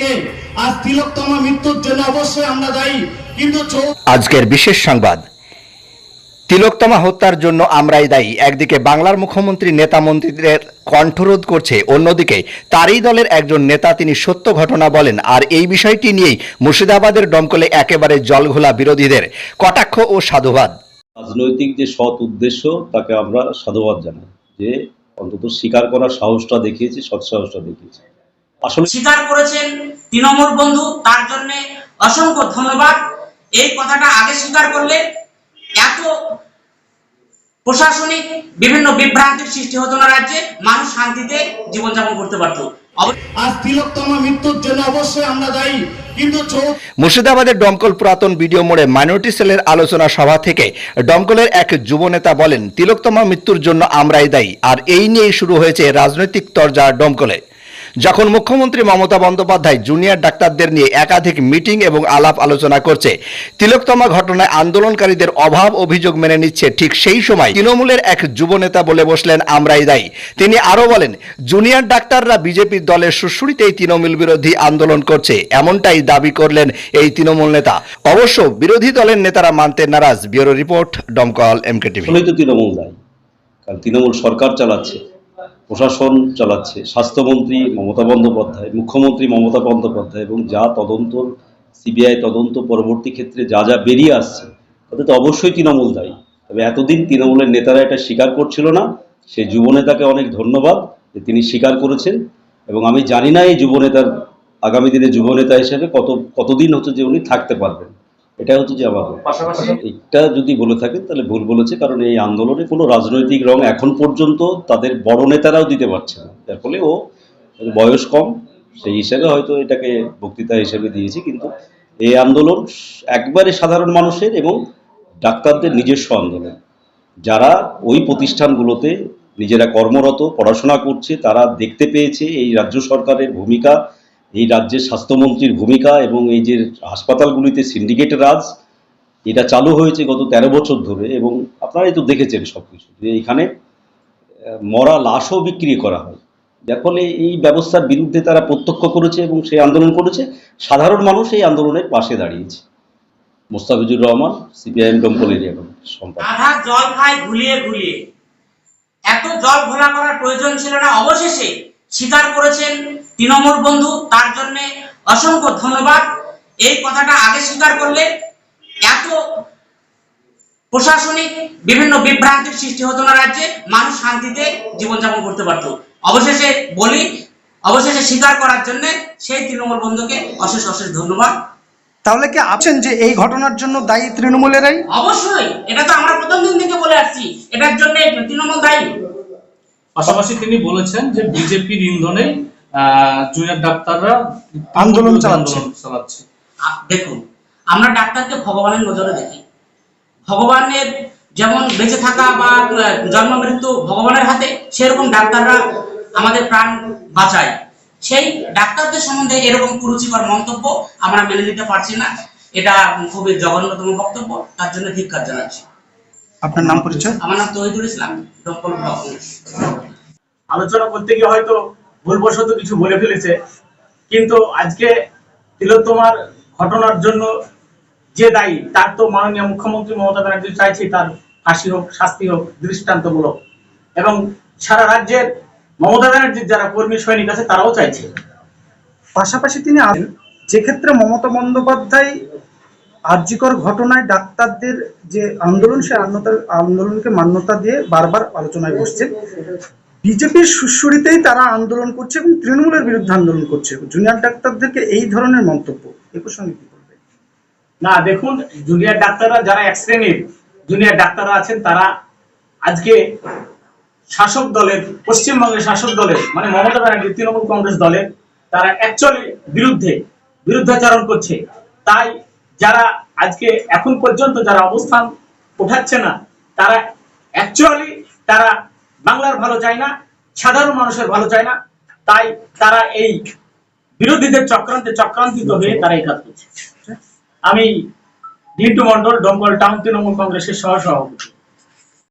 কে? আজ তিলোত্তমা মৃত্যুর জন্য অবশ্যই আমরা দায়ী। কিন্তু আজকের বিশেষ সংবাদ। তিলোত্তমা হত্যার জন্য আমরাই দায়ী। একদিকে বাংলার মুখ্যমন্ত্রী নেতা মন্ত্রীদের কণ্ঠরোধ করছে অন্যদিকে তারই দলের একজন নেতা তিনি সত্য ঘটনা বলেন। আর এই বিষয়টি নিয়েই মুর্শিদাবাদের দমকলে একেবারে জলঘোলা বিরোধীদের। কটাক্ষ ও সাধুবাদ। রাজনৈতিক যে সৎ উদ্দেশ্য তাকে আমরা সাধুবাদ জানাই। যে অন্তত স্বীকার করার সাহসটা দেখিয়েছি সৎ সাহসটা দেখিয়েছে। স্বীকার করেছেন তৃণমূল বন্ধু তার জন্য অসংখ্য ধন্যবাদ। এই কথাটা আগে স্বীকার করলে এত প্রশাসনিক বিভিন্ন বিভ্রান্তির সৃষ্টি হতো না রাজ্যে মানুষ শান্তিতে জীবনযাপন করতে পারতো। মুর্শিদাবাদের দমকল পুরাতন ভিডিও মোড়ে মাইনরিটি সেলের আলোচনা সভা থেকে দমকলের এক যুবনেতা বলেন তিলোত্তমা মৃত্যুর জন্য আমরাই দায়ী আর এই নিয়েই শুরু হয়েছে রাজনৈতিক তরজা দমকলে যখন মুখ্যমন্ত্রী মমতা বন্দ্যোপাধ্যায় জুনিয়র ডাক্তারদের নিয়ে একাধিক মিটিং এবং আলাপ আলোচনা করছে, তিলোত্তমা ঘটনায় আন্দোলনকারীদের অভাব অভিযোগ মেনে নিচ্ছে ঠিক সেই সময় তৃণমূলের এক যুবনেতা বলে বসলেন আমরাই দায়ী। তিনি আরও বলেন, জুনিয়র ডাক্তাররা বিজেপির দলের সুশ্রুতিতেই তৃণমূল বিরোধী আন্দোলন করছে, এমনটাই দাবি করলেন এই তৃণমূল নেতা। অবশ্য বিরোধী দলের নেতারা মানতে নারাজ। Bureau report, Domkal MK TV Trinamool দায়ী। কারণ তৃণমূল সরকার চালাচ্ছে। প্রশাসন চালাচ্ছে। স্বাস্থ্যমন্ত্রী মমতা বন্দ্যোপাধ্যায়, মুখ্যমন্ত্রী মমতা বন্দ্যোপাধ্যায় এবং যা তদন্ত, সিবিআই তদন্ত পরবর্তী ক্ষেত্রে যা যা বেরিয়ে আসছে, তাতে তো অবশ্যই তৃণমূল দায়ী। তবে এতদিন তৃণমূলের নেতারা এটা স্বীকার করছিল না। সেই যুবনেতাকে অনেক ধন্যবাদ যে তিনি স্বীকার করেছেন এবং আমি জানি না এই যুবনেতার আগামী দিনে যুবনেতা হিসেবে কত, কতদিন হচ্ছে যে উনি থাকতে পারবেন। এটা হচ্ছে যে আমার এটা যদি বলে থাকেন তাহলে ভুল বলেছে কারণ এই আন্দোলনে কোনো রাজনৈতিক রং এখন পর্যন্ত তাদের বড় নেতারাও দিতে পারছে না। যার ফলে ও বয়স কম সেই হিসেবে হয়তো এটাকে বক্তৃতা হিসেবে দিয়েছি কিন্তু এই আন্দোলন একবারে সাধারণ মানুষের এবং ডাক্তারদের নিজস্ব আন্দোলন। যারা ওই প্রতিষ্ঠানগুলোতে নিজেরা কর্মরত পড়াশোনা করছে তারা দেখতে পেয়েছে এই রাজ্য সরকারের ভূমিকা এই রাজ্যের স্বাস্থ্যমন্ত্রীর ভূমিকা এবং এই যে হাসপাতালগুলিতে সিন্ডিকেট রাজ, এটা চালু হয়েছে গত তেরো বছর ধরে এবং আপনারাই তো দেখেছেন সব কিছু যে এখানে মরা লাশও বিক্রি করা হয়। যার ফলে এই ব্যবস্থার বিরুদ্ধে তারা প্রত্যক্ষ করেছে এবং সেই আন্দোলন করেছে। সাধারণ মানুষ এই আন্দোলনের পাশে দাঁড়িয়েছে। মোস্তাফিজুর রহমান, সিপিআইএম দমকল এরিয়া সম্পাদক। জল খায় এত জল ঘোলা করার প্রয়োজন ছিল না। অবশেষে স্বীকার করেছেন তৃণমূল বন্ধু তার জন্য অসংখ্য ধন্যবাদ। এই কথাটা আগে স্বীকার করলে এত প্রশাসনিক বিভিন্ন বিভ্রান্তির সৃষ্টি হতো না রাজ্যে মানুষ শান্তিতে জীবনযাপন করতে পারত। অবশেষে বলি অবশেষে স্বীকার করার জন্য সেই তৃণমূল বন্ধুকে অশেষ অশেষ ধন্যবাদ। তাহলে কি আছেন যে এই ঘটনার জন্য দায়ী তৃণমূলেরাই? অবশ্যই এটা তো আমরা প্রথম দিন থেকে বলে আসছি এটার জন্য তৃণমূল দায়ী। পাশাপাশি তিনি বলেছেন যে বিজেপির ইন্ধনে জুনিয়র ডাক্তাররা আন্দোলন চালাচ্ছে। চালাচ্ছে। দেখুন আমরা ডাক্তারকে ভগবানের নজরে দেখি। ভগবানের যেমন বেঁচে থাকা বা জন্ম মৃত্যু ভগবানের হাতে সেরকম ডাক্তাররা আমাদের প্রাণ বাঁচায়। সেই ডাক্তারদের সম্বন্ধে এরকম কুরুচিকর মন্তব্য আমরা মেনে নিতে পারছি না। এটা খুবই জঘন্যতম বক্তব্য তার জন্য ধিক্কার জানাচ্ছি। আপনার নাম পরিচয়? আমার নাম তহিদুল ইসলাম দমকল ব্লক। আলোচনা করতে গিয়ে হয়তো ভুলবশত কিছু বলে ফেলেছে। কিন্তু আজকে তিলোত্তমার ঘটনার জন্য যে দায়ী, তার তো মাননীয় মুখ্যমন্ত্রী মমতা ব্যানার্জি চাইছে তার ফাঁসি হোক, শাস্তি হোক, দৃষ্টান্তমূলক। এবং সারা রাজ্যের মমতা ব্যানার্জির যারা কর্মী, সৈনিক আছে, তারাও চাইছে। পাশাপাশি তিনি যে ক্ষেত্রে মমতা বন্দ্যোপাধ্যায় আর্যিকর ঘটনায় ডাক্তারদের যে আন্দোলন, সে আন্দোলনকে মান্যতা দিয়ে বারবার আলোচনায় বসছে বিজেপির সুশ্রুতিতেই তারা আন্দোলন করছে এবং তৃণমূলের বিরুদ্ধে আন্দোলন করছে। জুনিয়র ডাক্তারদেরকে এই ধরনের মন্তব্য। এ প্রসঙ্গে কি বলবেন? না, দেখুন, জুনিয়র ডাক্তাররা যারা এক শ্রেণির জুনিয়র ডাক্তাররা আছেন, তারা আজকে শাসক দলের, পশ্চিমবঙ্গের শাসক দলের মানে মমতা ব্যানার্জি, তৃণমূল কংগ্রেস দলের, তারা অ্যাকচুয়ালি বিরুদ্ধে বিরুদ্ধাচরণ করছে। তাই যারা আজকে এখন পর্যন্ত যারা অবস্থান উঠাচ্ছে না, তারা অ্যাকচুয়ালি তারা বাংলার ভালো চায় না, সাধারণ মানুষের ভালো চায় না। তাই তারা এই বিরোধীদের চক্রান্তে চক্রান্তিত হয়ে তারা এই কাজ করছে। আমি ডিন্টু মন্ডল ডম্বল, টাউন তৃণমূল কংগ্রেসের সহ সভাপতি